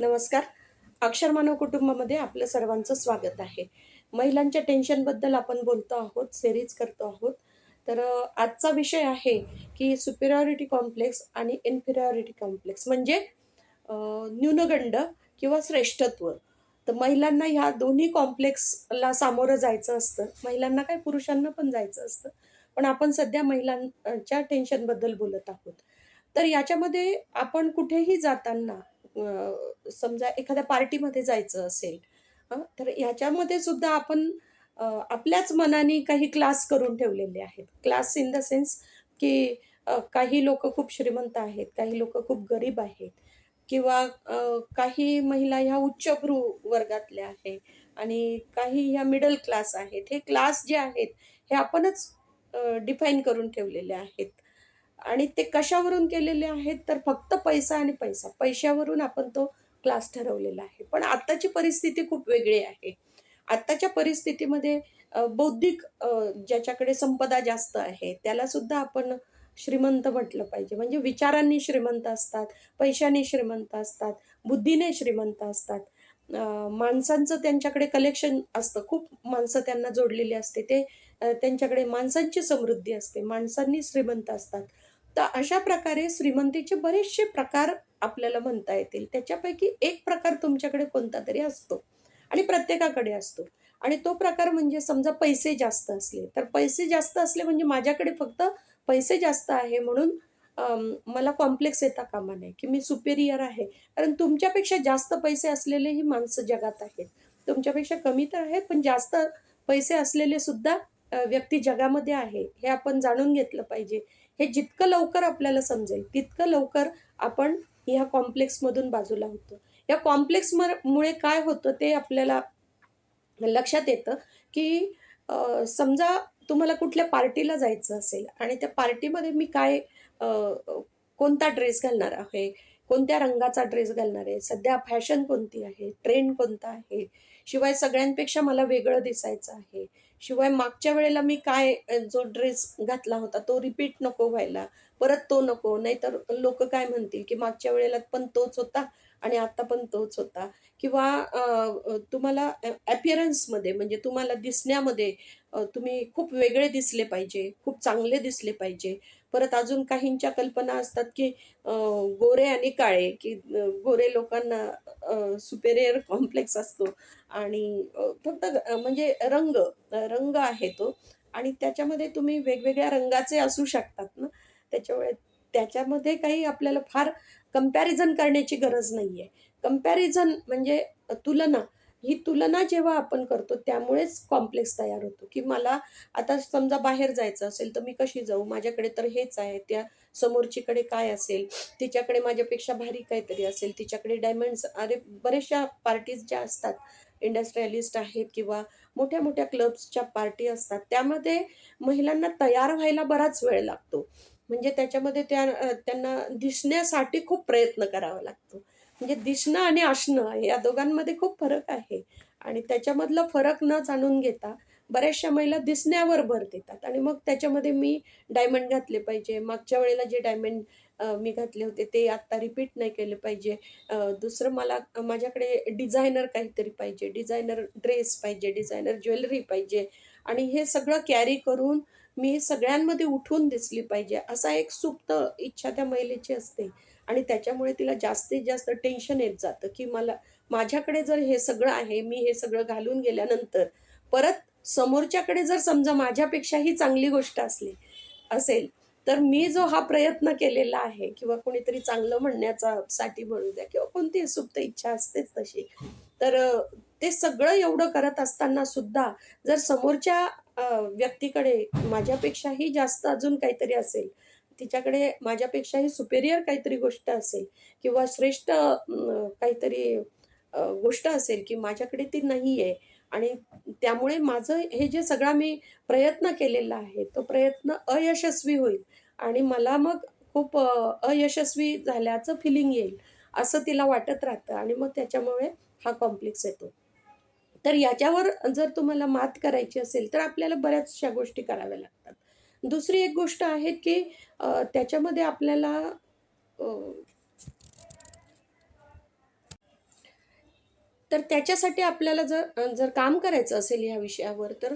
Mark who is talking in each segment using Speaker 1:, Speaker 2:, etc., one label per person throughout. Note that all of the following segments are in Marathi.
Speaker 1: नमस्कार. अक्षर मानव कुटुंबामध्ये आपलं सर्वांचं स्वागत आहे. महिलांच्या टेन्शनबद्दल आपण बोलतो आहोत सेरीज करतो आहोत. तर आजचा विषय आहे की सुपिरियॉरिटी कॉम्प्लेक्स आणि इन्फिरियॉरिटी कॉम्प्लेक्स म्हणजे न्यूनगंड किंवा श्रेष्ठत्व. तर महिलांना ह्या दोन्ही कॉम्प्लेक्सला सामोरं जायचं असतं. महिलांना काय पुरुषांना पण जायचं असतं. पण आपण सध्या महिलांच्या टेन्शनबद्दल बोलत आहोत. तर याच्यामध्ये आपण कुठेही जाताना समजा एखाद्या पार्टीमध्ये जायचं असेल तर ह्याच्यामध्ये सुद्धा आपण आपल्याच मनाने काही क्लास करून ठेवलेले आहेत. क्लास इन द सेन्स की काही लोक खूप श्रीमंत आहेत काही लोक खूप गरीब आहेत किंवा काही महिला ह्या उच्चभ्रू वर्गातल्या आहे आणि काही ह्या मिडल क्लास आहेत. हे क्लास जे आहेत हे आपणच डिफाईन करून ठेवलेले आहेत. आणि ते कशावरून केलेले आहेत तर फक्त पैसा आणि पैसा. पैशावरून आपण तो क्लास ठरवलेला आहे. पण आत्ताची परिस्थिती खूप वेगळी आहे. आत्ताच्या परिस्थितीमध्ये बौद्धिक ज्याच्याकडे संपदा जास्त आहे त्याला सुद्धा आपण श्रीमंत म्हटलं पाहिजे. म्हणजे विचारांनी श्रीमंत असतात पैशाने श्रीमंत असतात बुद्धीने श्रीमंत असतात. माणसांचं त्यांच्याकडे कलेक्शन असतं. खूप माणसं त्यांना जोडलेली असते. ते त्यांच्याकडे माणसांची समृद्धी असते. माणसांनी श्रीमंत असतात. तर अशा प्रकारे श्रीमंतीचे बरेचसे प्रकार आपल्याला म्हणता येतील. त्याच्यापैकी एक प्रकार तुमच्याकडे कोणता तरी असतो आणि प्रत्येकाकडे असतो. आणि तो प्रकार म्हणजे समजा पैसे जास्त असले तर पैसे जास्त असले म्हणजे माझ्याकडे फक्त पैसे जास्त आहे म्हणून मला कॉम्प्लेक्स येता कामा नये की मी सुपेरियर आहे. कारण तुमच्यापेक्षा जास्त पैसे असलेले ही माणसं जगात आहेत. तुमच्यापेक्षा कमी तर आहेत पण जास्त पैसे असलेले सुद्धा व्यक्ती जगामध्ये आहे हे आपण जाणून घेतलं पाहिजे. हे जितकं लवकर आपल्याला समजेल तितकं लवकर आपण ह्या कॉम्प्लेक्समधून बाजूला होतो. या कॉम्प्लेक्स मुळे काय होतं ते आपल्याला लक्षात येतं की समजा तुम्हाला कुठल्या पार्टीला जायचं असेल आणि त्या पार्टीमध्ये मी काय कोणता ड्रेस घालणार आहे कोणत्या रंगाचा ड्रेस घालणार आहे सध्या फॅशन कोणती आहे ट्रेंड कोणता आहे शिवाय सगळ्यांपेक्षा मला वेगळं दिसायचं आहे शिवाय मागच्या वेळेला मी काय जो ड्रेस घातला होता तो रिपीट नको व्हायला. परत तो नको. नाहीतर लोक काय म्हणतील की मागच्या वेळेला पण तोच होता आणि आता पण तोच होता. किंवा तुम्हाला ॲपिअरन्समध्ये म्हणजे तुम्हाला दिसण्यामध्ये तुम्ही खूप वेगळे दिसले पाहिजे खूप चांगले दिसले पाहिजे. परत अजून काहींच्या कल्पना असतात की गोरे आणि काळे की गोरे लोकांना सुपेरियर कॉम्प्लेक्स असतो. आणि फक्त म्हणजे रंग रंग आहे तो. आणि त्याच्यामध्ये तुम्ही वेगवेगळ्या रंगाचे असू शकतात ना. त्याच्यामुळे त्याच्यामध्ये काही आपल्याला फार कंपॅरिझन करण्याची गरज नाही आहे कंपॅरिझन म्हणजे तुलना. ही तुलना जेव्हा आपण करतो त्यामुळेच कॉम्प्लेक्स तयार होतो. की मला आता समजा बाहेर जायचं असेल तर मी कशी जाऊ? माझ्याकडे तर हेच आहे. त्या समोरचीकडे काय असेल? तिच्याकडे माझ्यापेक्षा भारी काहीतरी असेल? तिच्याकडे डायमंड्स अरे बऱ्याचशा पार्टीज ज्या असतात इंडस्ट्रियलिस्ट आहेत किंवा मोठ्या मोठ्या क्लब्सच्या पार्टी असतात त्यामध्ये महिलांना तयार व्हायला बराच वेळ लागतो. म्हणजे त्याच्यामध्ये त्या त्यांना दिसण्यासाठी खूप प्रयत्न करावा लागतो. म्हणजे दिसणं आणि असणं या दोघांमध्ये खूप फरक आहे. आणि त्याच्यामधला फरक न जाणून घेता बऱ्याचशा महिला दिसण्यावर भर देतात. आणि मग त्याच्यामध्ये मी डायमंड घातले पाहिजे. मागच्या वेळेला जे डायमंड मी घातले होते ते आत्ता रिपीट नाही केले पाहिजे. दुसरं मला माझ्याकडे डिझायनर काहीतरी पाहिजे. डिझायनर ड्रेस पाहिजे डिझायनर ज्वेलरी पाहिजे. आणि हे सगळं कॅरी करून मी सगळ्यांमध्ये उठून दिसली पाहिजे. असा एक सुप्त इच्छा त्या महिलेची असते. आणि त्याच्यामुळे तिला जास्तीत जास्त टेन्शन येत जातं की मला माझ्याकडे जर हे सगळं आहे मी हे सगळं घालून गेल्यानंतर परत समोरच्याकडे जर समजा माझ्यापेक्षाही चांगली गोष्ट असली असेल तर मी जो हा प्रयत्न केलेला आहे किंवा कोणीतरी चांगलं म्हणण्याचा साठी म्हणू द्या किंवा कोणती सुप्त इच्छा असतेच तशी तर ते सगळं एवढं करत असताना सुद्धा जर समोरच्या व्यक्तीकडे माझ्यापेक्षाही जास्त अजून काहीतरी असेल तिच्याकडे माझ्यापेक्षाही सुपेरियर काहीतरी गोष्ट असेल किंवा श्रेष्ठ काहीतरी गोष्ट असेल की माझ्याकडे ती नाही आहे आणि त्यामुळे माझं हे जे सगळा मी प्रयत्न केलेला आहे तो प्रयत्न अयशस्वी होईल. आणि मला मग खूप अयशस्वी झाल्याचं फिलिंग येईल असं तिला वाटत राहतं. आणि मग त्याच्यामुळे हा कॉम्प्लेक्स येतो. तर याच्यावर जर तुम्हाला मात करायची असेल तर आपल्याला बऱ्याचशा गोष्टी कराव्या लागतात. दुसरी एक गोष्ट आहे की त्याच्यामध्ये आपल्याला तर त्याच्यासाठी आपल्याला जर जर काम करायचं असेल ह्या विषयावर तर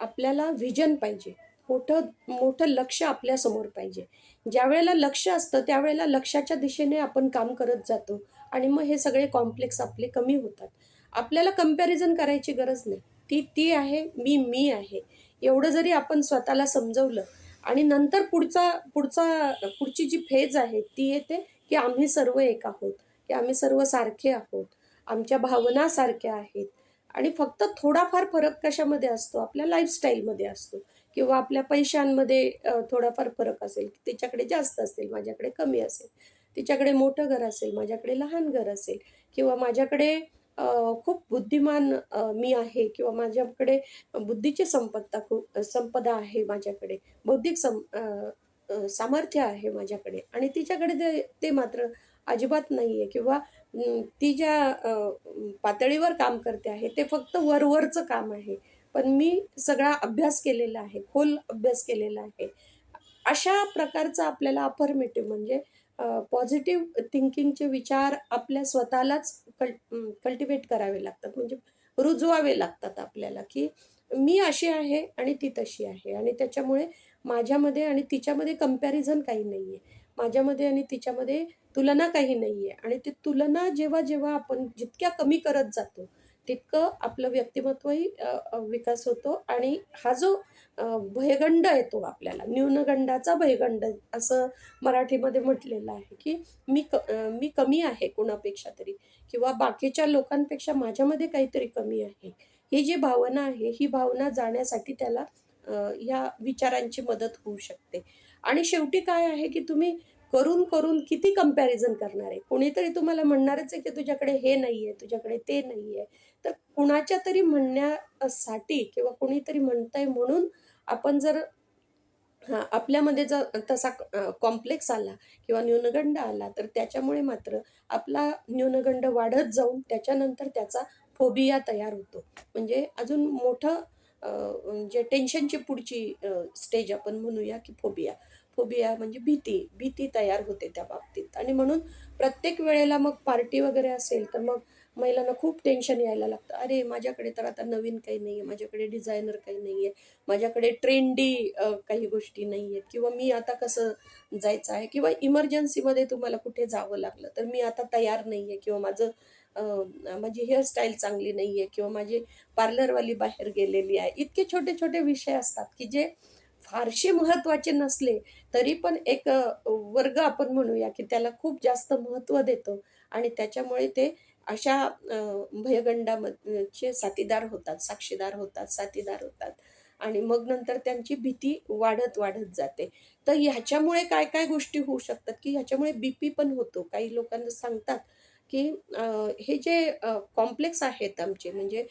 Speaker 1: आपल्याला व्हिजन पाहिजे. मोठं मोठं लक्ष आपल्यासमोर पाहिजे. ज्या वेळेला लक्ष असतं त्यावेळेला लक्षाच्या दिशेने आपण काम करत जातो आणि मग हे सगळे कॉम्प्लेक्स आपले कमी होतात. आपल्याला कंपॅरिझन करायची गरज नाही. ती ती आहे मी मी आहे. एवढं जरी आपण स्वतःला समजवलं आणि नंतर पुढचा पुढचा पुढची जी फेज आहे ती येते की आम्ही सर्व एक आहोत की आम्ही सर्व सारखे आहोत आमच्या भावना सारख्या आहेत. आणि फक्त थोडाफार फरक कशामध्ये असतो? आपल्या लाईफस्टाईलमध्ये असतो. किंवा आपल्या पैशांमध्ये थोडाफार फरक असेल तिच्याकडे जास्त असेल माझ्याकडे कमी असेल तिच्याकडे मोठं घर असेल माझ्याकडे लहान घर असेल किंवा माझ्याकडे खूप बुद्धिमान मी आहे किंवा माझ्याकडे बुद्धीची संपत्ता खूप संपदा आहे माझ्याकडे बौद्धिक सम सामर्थ्य आहे माझ्याकडे आणि तिच्याकडे ते ते मात्र अजिबात नाही आहे किंवा ती ज्या पातळीवर काम करते आहे ते फक्त वरवरचं काम आहे. पण मी सगळा अभ्यास केलेला आहे खोल अभ्यास केलेला आहे. अशा प्रकारचं आपल्याला अफर्मेटिव्ह म्हणजे पॉझिटिव्ह थिंकिंगचे विचार आपल्या स्वतःलाच कल कल्टिवेट करावे लागतात. म्हणजे रुजवावे लागतात आपल्याला की मी अशी आहे आणि ती तशी आहे. आणि त्याच्यामुळे माझ्यामध्ये आणि तिच्यामध्ये कंपॅरिझन काही नाही आहे माझ्यामध्ये आणि तिच्यामध्ये तुलना काही नाही आहे आणि ती तुलना जेव्हा जेव्हा आपण जितक्या कमी करत जातो तितकं आपलं व्यक्तिमत्वही विकास होतो आणि हा जो भयगंड येतो आपल्याला न्यूनगंडाचा भयगंड असं मराठीमध्ये म्हटलेलं आहे की मी क मी कमी आहे कोणापेक्षा तरी किंवा बाकीच्या लोकांपेक्षा माझ्यामध्ये काहीतरी कमी आहे. ही जी भावना आहे ही भावना जाण्यासाठी त्याला ह्या विचारांची मदत होऊ शकते. आणि शेवटी काय आहे की तुम्ही करून करून किती कंपॅरिझन करणार आहे? कोणीतरी तुम्हाला म्हणणारच आहे की तुझ्याकडे हे नाही आहे तुझ्याकडे ते नाही आहे तर कुणाच्या तरी म्हणण्यासाठी किंवा कुणीतरी म्हणतंय म्हणून आपण जर आपल्यामध्ये जर तसा कॉम्प्लेक्स आला किंवा न्यूनगंड आला तर त्याच्यामुळे मात्र आपला न्यूनगंड वाढत जाऊन त्याच्यानंतर त्याचा फोबिया तयार होतो. म्हणजे अजून मोठं जे म्हणजे टेन्शनची पुढची स्टेज आपण म्हणूया की फोबिया फोबिया म्हणजे भीती भीती तयार होते त्या बाबतीत. आणि म्हणून प्रत्येक वेळेला मग पार्टी वगैरे असेल तर मग महिलांना खूप टेन्शन यायला लागतं. अरे माझ्याकडे तर आता नवीन काही नाही आहे माझ्याकडे डिझायनर काही नाही आहे माझ्याकडे ट्रेंडी काही गोष्टी नाही आहेत किंवा मी आता कसं जायचं आहे? किंवा इमर्जन्सीमध्ये तुम्हाला कुठे जावं लागलं तर मी आता तयार नाही आहे किंवा माझं माझी हेअरस्टाईल चांगली नाही आहे किंवा माझी पार्लरवाली बाहेर गेलेली आहे. इतके छोटे छोटे विषय असतात की जे फारसे महत्त्वाचे नसले तरी पण एक वर्ग आपण म्हणूया की त्याला खूप जास्त महत्त्व देतो. आणि त्याच्यामुळे ते अशा भयगंडामध्ये साथीदार होतात साक्षीदार होतात साथीदार होतात. आणि मग नंतर त्यांची भीती वाढत वाढत जाते. तर ह्याच्यामुळे काय काय गोष्टी होऊ शकतात? की ह्याच्यामुळे बी पी पण होतो. काही लोकांना सांगतात की हे जे कॉम्प्लेक्स आहेत आमचे म्हणजे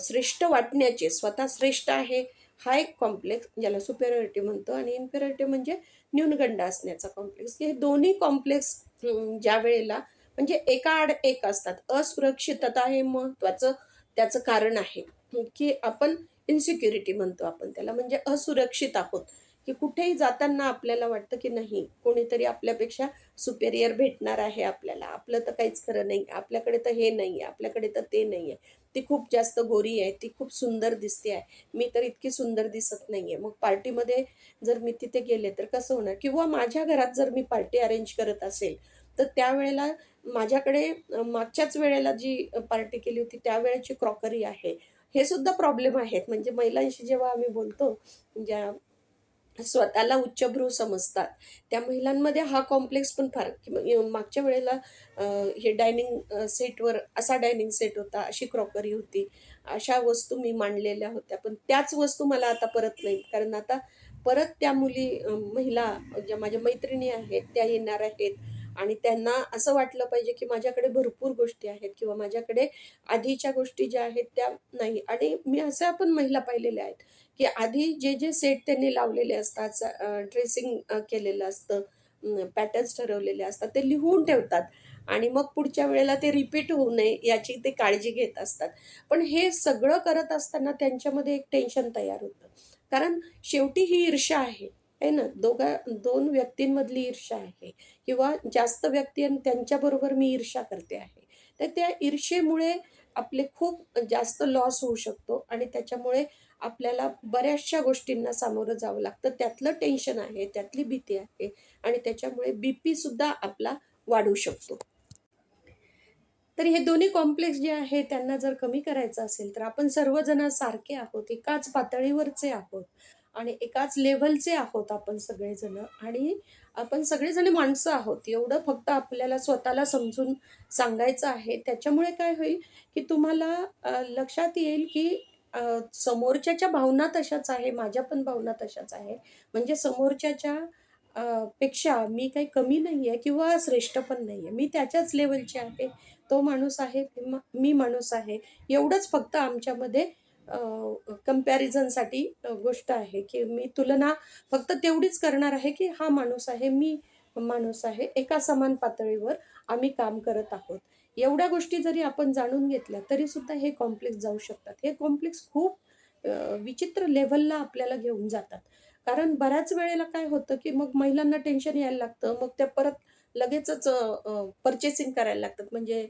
Speaker 1: श्रेष्ठ वाटण्याचे स्वतः श्रेष्ठ आहे हा एक कॉम्प्लेक्स ज्याला सुपेरियरिटी म्हणतो आणि इन्फेरियरिटी म्हणजे न्यूनगंड असण्याचा कॉम्प्लेक्स. हे दोन्ही कॉम्प्लेक्स ज्या वेळेला म्हणजे एका आड एक असतात. असुरक्षितता हे महत्त्वाचं त्याचं कारण आहे. की आपण इन्सिक्युरिटी म्हणतो आपण त्याला. म्हणजे असुरक्षित आहोत. की कुठेही जाताना आपल्याला वाटतं की नाही कोणीतरी आपल्यापेक्षा सुपेरियर भेटणार आहे आपल्याला. आपलं तर काहीच खरं नाही आपल्याकडे तर हे नाही आहे आपल्याकडे तर ते नाही आहे ती खूप जास्त गोरी आहे. ती खूप सुंदर दिसते आहे. मी तर इतकी सुंदर दिसत नाही आहे मग पार्टीमध्ये जर मी तिथे गेले तर कसं होणार? किंवा माझ्या घरात जर मी पार्टी अरेंज करत असेल तर त्यावेळेला माझ्याकडे मागच्याच वेळेला जी पार्टी केली होती त्यावेळेची क्रॉकरी आहे. हे सुद्धा प्रॉब्लेम आहेत. म्हणजे महिलांशी जेव्हा आम्ही बोलतो ज्या स्वतःला उच्चभ्रू समजतात त्या महिलांमध्ये हा कॉम्प्लेक्स पण फार मागच्या वेळेला हे डायनिंग सेटवर असा डायनिंग सेट होता अशी क्रॉकरी होती अशा वस्तू मी मांडलेल्या होत्या. पण त्याच वस्तू मला आता परत नाही. कारण आता परत त्या मुली महिला ज्या माझ्या मैत्रिणी आहेत त्या येणार आहेत. आणि त्यांना असं वाटलं पाहिजे की माझ्याकडे भरपूर गोष्टी आहेत किंवा माझ्याकडे आधीच्या गोष्टी ज्या आहेत त्या नाही. आणि मी अशा पण महिला पाहिलेल्या आहेत की आधी जे जे सेट त्यांनी लावलेले असतात ड्रेसिंग केलेलं असतं पॅटर्न्स ठरवलेले असतात ते लिहून ठेवतात. आणि मग पुढच्या वेळेला ते रिपीट होऊ नये याची ते काळजी घेत असतात. पण हे सगळं करत असताना त्यांच्यामध्ये एक टेन्शन तयार होतं. कारण शेवटी ही ईर्षा आहे. आहे ना? दोघा दोन व्यक्तींमधली ईर्षा आहे. किंवा जास्त व्यक्ती आणि त्यांच्याबरोबर मी ईर्षा करते आहे. तर त्या ईर्षेमुळे आपले खूप जास्त लॉस होऊ शकतो आणि त्याच्यामुळे आपल्याला बऱ्याचशा गोष्टींना सामोरं जावं लागतं. त्यातलं टेन्शन आहे त्यातली भीती आहे आणि त्याच्यामुळे बी पीसुद्धा आपला वाढू शकतो. तर हे दोन्ही कॉम्प्लेक्स जे आहे त्यांना जर कमी करायचं असेल तर आपण सर्वजण सारखे आहोत एकाच पातळीवरचे आहोत. आणि एकाच लेव्हलचे आहोत आपण सगळेजण. आणि आपण सगळेजण माणसं आहोत. एवढं फक्त आपल्याला स्वतःला समजून सांगायचं आहे. त्याच्यामुळे काय होईल की तुम्हाला लक्षात येईल की समोरच्याच्या भावना तशाच आहे माझ्या पण भावना तशाच आहे. म्हणजे समोरच्याच्या पेक्षा मी काही कमी नाही आहे किंवा श्रेष्ठ पण नाही आहे मी त्याच्याच लेवलची आहे. तो माणूस आहे मी माणूस आहे. एवढंच फक्त आमच्यामध्ये कम्पॅरिझनसाठी गोष्ट आहे की मी तुलना फक्त तेवढीच करणार आहे की हा माणूस आहे मी माणूस आहे एका समान पातळीवर आम्ही काम करत आहोत. एवढ्या गोष्टी जरी आपण जाणून घेतल्या तरी सुद्धा हे कॉम्प्लेक्स जाऊ शकतात. हे कॉम्प्लेक्स खूप विचित्र लेव्हलला आपल्याला घेऊन जातात. कारण बऱ्याच वेळेला काय होतं की मग महिलांना टेन्शन यायला लागतं मग त्या परत लगेचच परचेसिंग करायला लागतात. म्हणजे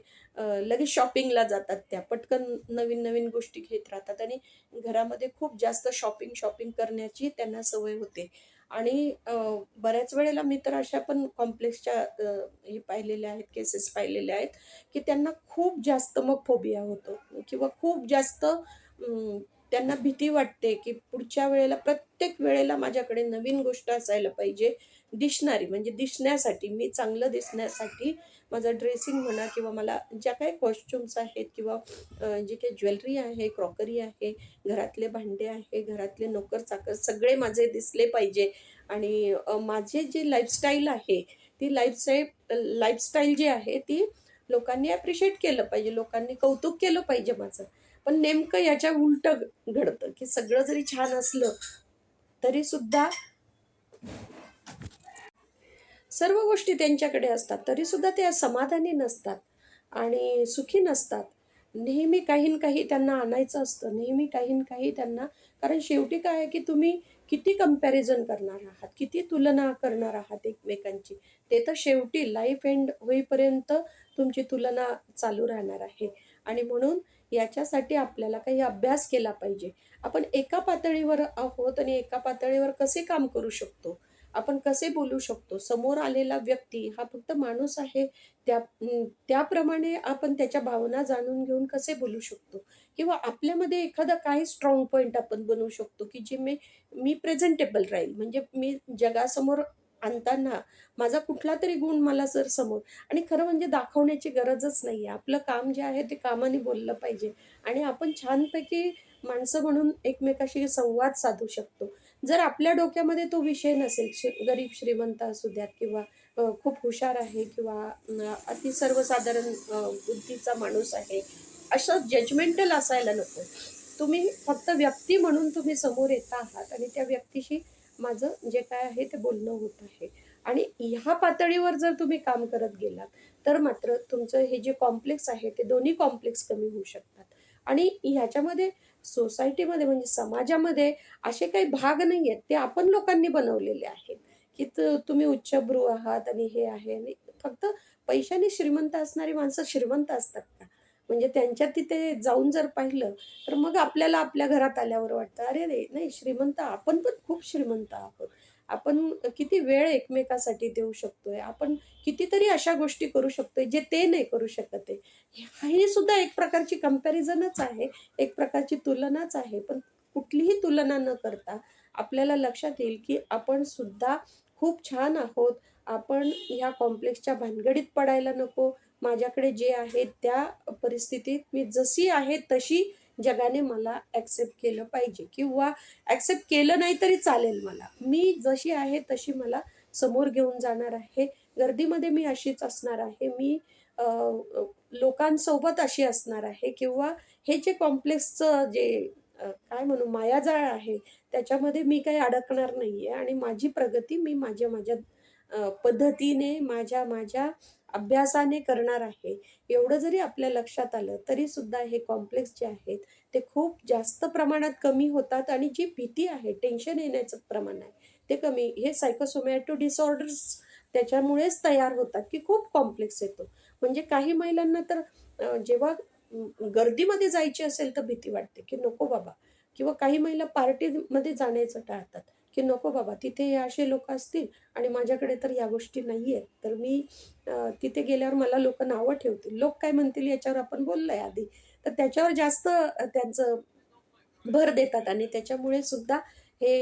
Speaker 1: लगेच शॉपिंगला जातात त्या. पटकन नवीन नवीन गोष्टी घेत राहतात आणि घरामध्ये खूप जास्त शॉपिंग शॉपिंग करण्याची त्यांना सवय होते. आणि बऱ्याच वेळेला मी तर अशा पण कॉम्प्लेक्सच्या हे पाहिलेल्या आहेत केसेस पाहिलेल्या आहेत की त्यांना खूप जास्त मग फोबिया होतो. किंवा खूप जास्त त्यांना भीती वाटते की पुढच्या वेळेला प्रत्येक वेळेला माझ्याकडे नवीन गोष्ट असायला पाहिजे दिसणारी. म्हणजे दिसण्यासाठी मी चांगलं दिसण्यासाठी माझं ड्रेसिंग म्हणा किंवा मला ज्या काही कॉस्ट्युम्स आहेत किंवा जे काही ज्वेलरी आहे क्रॉकरी आहे घरातले भांडे आहे घरातले नोकर चाकर सगळे माझे दिसले पाहिजे. आणि माझे जे लाईफस्टाईल आहे ती लाईफस्टाईल लाईफस्टाईल जी आहे ती लोकांनी ॲप्रिशिएट केलं पाहिजे लोकांनी कौतुक केलं पाहिजे माझं. पण नेमकं याच्या उलट घडतं की सगळं जरी छान असलं तरी सुद्धा सर्व गोष्टी त्यांच्याकडे असतात तरी सुद्धा ते समाधानी नसतात आणि सुखी नसतात. नेहमी काही न काही त्यांना आणायचं असतं नेहमी काही न काही त्यांना कारण शेवटी काय आहे की तुम्ही किती कंपॅरिझन करणार आहात किती तुलना करणार आहात एकमेकांची ते तर शेवटी लाईफ एंड होईपर्यंत तुमची तुलना चालू राहणार आहे. आणि म्हणून याच्यासाठी आपल्याला काही अभ्यास केला पाहिजे. आपण एका पातळीवर आहोत आणि एका पातळीवर कसे काम करू शकतो? आपण कसे बोलू शकतो? समोर आलेला व्यक्ती हा फक्त माणूस आहे. त्या त्याप्रमाणे आपण त्याच्या भावना जाणून घेऊन कसे बोलू शकतो? किंवा आपल्यामध्ये एखादा काही स्ट्रॉंग पॉईंट आपण बनवू शकतो की जे मी मी प्रेझेंटेबल राहील. म्हणजे मी जगासमोर आणताना माझा कुठला तरी गुण मला जर समोर. आणि खरं म्हणजे दाखवण्याची गरजच नाही आहे आपलं काम जे आहे ते कामाने बोललं पाहिजे. आणि आपण छानपैकी माणसं म्हणून एकमेकाशी संवाद साधू शकतो. जर आपल्या डोक्यामध्ये तो विषय नसेल श्री- गरीब श्रीमंत असू द्यात किंवा खूप हुशार आहे किंवा अति सर्वसाधारण बुद्धीचा माणूस आहे असं जजमेंटल असायला नको. तुम्ही फक्त व्यक्ती म्हणून तुम्ही समोर येता आहात आणि त्या व्यक्तीशी माझं जे काय आहे ते बोलणं होत आहे. आणि ह्या पातळीवर जर तुम्ही काम करत गेलात तर मात्र तुमचं हे जे कॉम्प्लेक्स आहे ते दोन्ही कॉम्प्लेक्स कमी होऊ शकतात. आणि ह्याच्यामध्ये सोसायटीमध्ये म्हणजे समाजामध्ये असे काही भाग नाही आहेत ते आपण लोकांनी बनवलेले आहेत. की तुम्ही उच्चभ्रू आहात आणि हे आहे. आणि फक्त पैशाने श्रीमंत असणारी माणसं श्रीमंत असतात का? म्हणजे त्यांच्या तिथे जाऊन जर पाहिलं तर मग आपल्याला आपल्या घरात आल्यावर वाटतं अरे रे नाही श्रीमंत आपण पण खूप श्रीमंत आहोत. आपण किती वेळ एकमेकासाठी देऊ शकतोय. आपण कितीतरी अशा गोष्टी करू शकतोय जे ते नाही करू शकत आहे. ही सुद्धा एक प्रकारची कम्पॅरिझनच आहे एक प्रकारची तुलनाच आहे. पण कुठलीही तुलना न करता आपल्याला लक्षात येईल की आपण सुद्धा खूप छान आहोत. आपण ह्या कॉम्प्लेक्सच्या भानगडीत पडायला नको. माझ्याकडे जे आहे त्या परिस्थितीत मी जशी आहे तशी जगाने मला ॲक्सेप्ट केलं पाहिजे. किंवा ॲक्सेप्ट केलं नाही तरी चालेल मला. मी जशी आहे तशी मला समोर घेऊन जाणार आहे. गर्दीमध्ये मी अशीच असणार आहे. मी लोकांसोबत अशी असणार आहे. किंवा हे जे कॉम्प्लेक्सचं जे काय म्हणू मायाजाळ आहे त्याच्यामध्ये मी काही अडकणार नाही आहे आणि माझी प्रगती मी माझ्या माझ्या पद्धतीने माझ्या माझ्या अभ्यासाने करणार आहे. एवढं जरी आपल्या लक्षात आलं तरी सुद्धा हे कॉम्प्लेक्स जे आहेत ते खूप जास्त प्रमाणात कमी होतात आणि जी भीती आहे टेन्शन येण्याचं प्रमाण आहे ते कमी हे सायकोसोमॅटो डिसऑर्डर्स त्याच्यामुळेच तयार होतात की खूप कॉम्प्लेक्स येतो. म्हणजे काही महिलांना तर जेव्हा गर्दीमध्ये जायची असेल तर भीती वाटते की नको बाबा किंवा काही महिला पार्टीमध्ये जाण्याचं टाळतात. की नको बाबा तिथे हे असे लोक असतील आणि माझ्याकडे तर या गोष्टी नाही आहेत तर मी तिथे गेल्यावर मला लोक नावं ठेवतील. लोक काय म्हणतील याच्यावर आपण बोललोय आधी. तर त्याच्यावर जास्त त्यांचं भर देतात आणि त्याच्यामुळे सुद्धा हे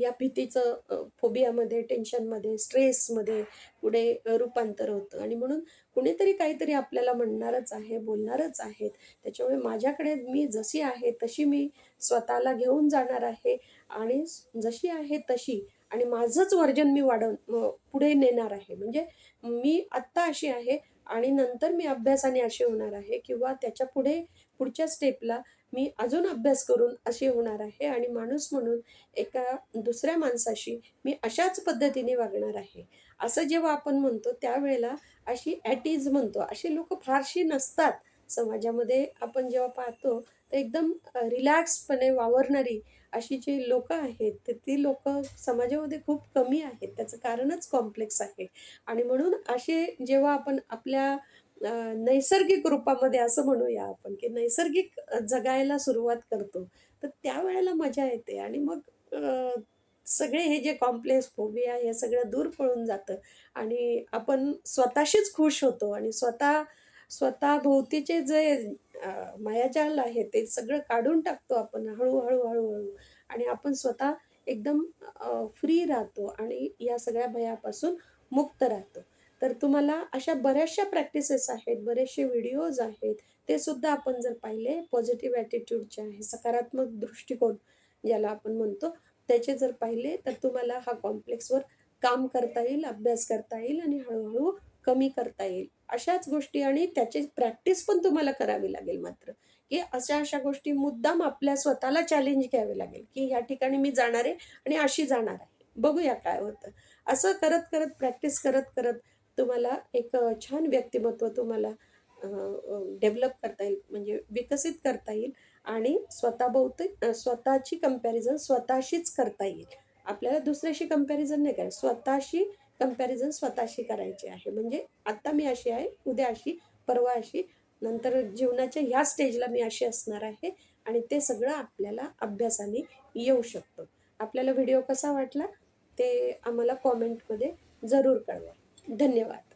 Speaker 1: या भीतीचं फोबियामध्ये टेन्शनमध्ये स्ट्रेसमध्ये पुढे रूपांतर होतं. आणि म्हणून कुणीतरी काहीतरी आपल्याला म्हणणारच आहे बोलणारच आहेत. त्याच्यामुळे माझ्याकडे मी जशी आहे तशी मी स्वतःला घेऊन जाणार आहे. आणि जशी आहे तशी. आणि माझंच वर्जन मी वाढव पुढे नेणार आहे. म्हणजे मी आत्ता अशी आहे आणि नंतर मी अभ्यासाने अशी होणार आहे किंवा त्याच्या पुढे पुढच्या स्टेपला मी अजून अभ्यास करून अशी होणार आहे आणि माणूस म्हणून एका दुसऱ्या माणसाशी मी अशाच पद्धतीने वागणार आहे. असं जेव्हा आपण म्हणतो त्यावेळेला अशी ॲटीज म्हणतो. अशी लोक फारशी नसतात समाजामध्ये. आपण जेव्हा पाहतो तर एकदम रिलॅक्सपणे वावरणारी अशी जी लोक आहेत तर ती लोक समाजामध्ये खूप कमी आहेत. त्याचं कारणच कॉम्प्लेक्स आहे. आणि म्हणून असे जेव्हा आपण आपल्या नैसर्गिक रूपामध्ये असं म्हणूया आपण की नैसर्गिक जगायला सुरुवात करतो तर त्यावेळेला मजा येते. आणि मग सगळे हे जे कॉम्प्लेक्स फोबिया हे सगळं दूर पळून जातं. आणि आपण स्वतःशीच खुश होतो आणि स्वतः स्वतः भोवतीचे जे मायाजाल आहे ते सगळं काढून टाकतो आपण हळूहळू हळूहळू. आणि आपण स्वतः एकदम फ्री राहतो आणि या सगळ्या भयापासून मुक्त राहतो. तर तुम्हाला अशा बऱ्याचशा प्रॅक्टिसेस आहेत बरेचसे व्हिडिओज आहेत ते सुद्धा आपण जर पाहिले पॉझिटिव्ह ॲटिट्यूडचे आहे सकारात्मक दृष्टिकोन ज्याला आपण म्हणतो त्याचे जर पाहिले तर तुम्हाला हा कॉम्प्लेक्सवर काम करता येईल अभ्यास करता येईल आणि हळूहळू कमी करता येईल. अशाच गोष्टी आणि त्याची प्रॅक्टिस पण तुम्हाला करावी लागेल मात्र. की अशा अशा गोष्टी मुद्दाम आपल्या स्वतःला चॅलेंज घ्यावे लागेल की ह्या ठिकाणी मी जाणार आहे आणि अशी जाणार आहे. बघूया काय होतं. असं करत करत प्रॅक्टिस करत करत तुम्हाला एक छान व्यक्तिमत्व तुम्हाला डेव्हलप करता येईल म्हणजे विकसित करता येईल आणि स्वतःभोवती स्वतःची कंपॅरिझन स्वतःशीच करता येईल. आपल्याला दुसऱ्याशी कंपॅरिझन नाही करायचं स्वतःशी कंपॅरिझन स्वतःशी करायची आहे. म्हणजे आत्ता मी अशी आहे उद्या अशी परवा अशी नंतर जीवनाच्या ह्या स्टेजला मी अशी असणार आहे आणि ते सगळं आपल्याला अभ्यासाने येऊ शकतो. आपल्याला व्हिडिओ कसा वाटला ते आम्हाला कॉमेंटमध्ये जरूर कळवा. धन्यवाद.